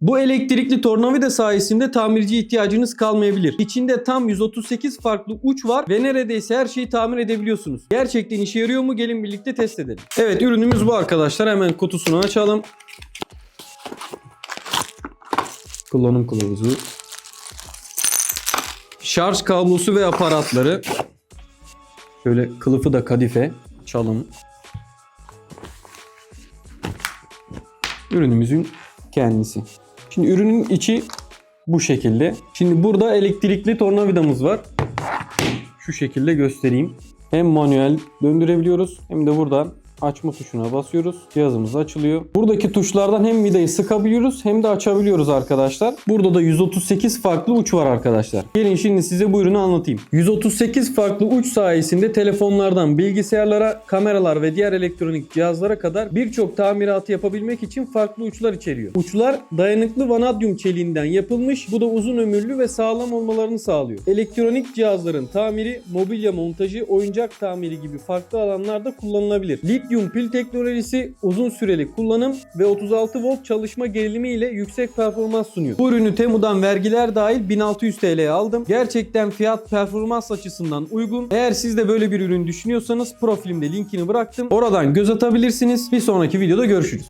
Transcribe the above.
Bu elektrikli tornavida sayesinde tamirci ihtiyacınız kalmayabilir. İçinde tam 138 farklı uç var ve neredeyse her şeyi tamir edebiliyorsunuz. Gerçekten işe yarıyor mu? Gelin birlikte test edelim. Evet ürünümüz bu arkadaşlar. Hemen kutusunu açalım. Kullanım kılavuzu. Şarj kablosu ve aparatları. Şöyle kılıfı da kadife. Çalım. Ürünümüzün kendisi. Şimdi ürünün içi bu şekilde. Şimdi burada elektrikli tornavidamız var. Şu şekilde göstereyim. Hem manuel döndürebiliyoruz hem de buradan açma tuşuna basıyoruz. Cihazımız açılıyor. Buradaki tuşlardan hem vidayı sıkabiliyoruz hem de açabiliyoruz arkadaşlar. Burada da 138 farklı uç var arkadaşlar. Gelin şimdi size bu ürünü anlatayım. 138 farklı uç sayesinde telefonlardan bilgisayarlara, kameralar ve diğer elektronik cihazlara kadar birçok tamiratı yapabilmek için farklı uçlar içeriyor. Uçlar dayanıklı vanadyum çeliğinden yapılmış. Bu da uzun ömürlü ve sağlam olmalarını sağlıyor. Elektronik cihazların tamiri, mobilya montajı, oyuncak tamiri gibi farklı alanlarda kullanılabilir. Lityum pil teknolojisi uzun süreli kullanım ve 36 volt çalışma gerilimi ile yüksek performans sunuyor. Bu ürünü Temu'dan vergiler dahil 1600 TL'ye aldım. Gerçekten fiyat performans açısından uygun. Eğer siz de böyle bir ürün düşünüyorsanız profilimde linkini bıraktım. Oradan göz atabilirsiniz. Bir sonraki videoda görüşürüz.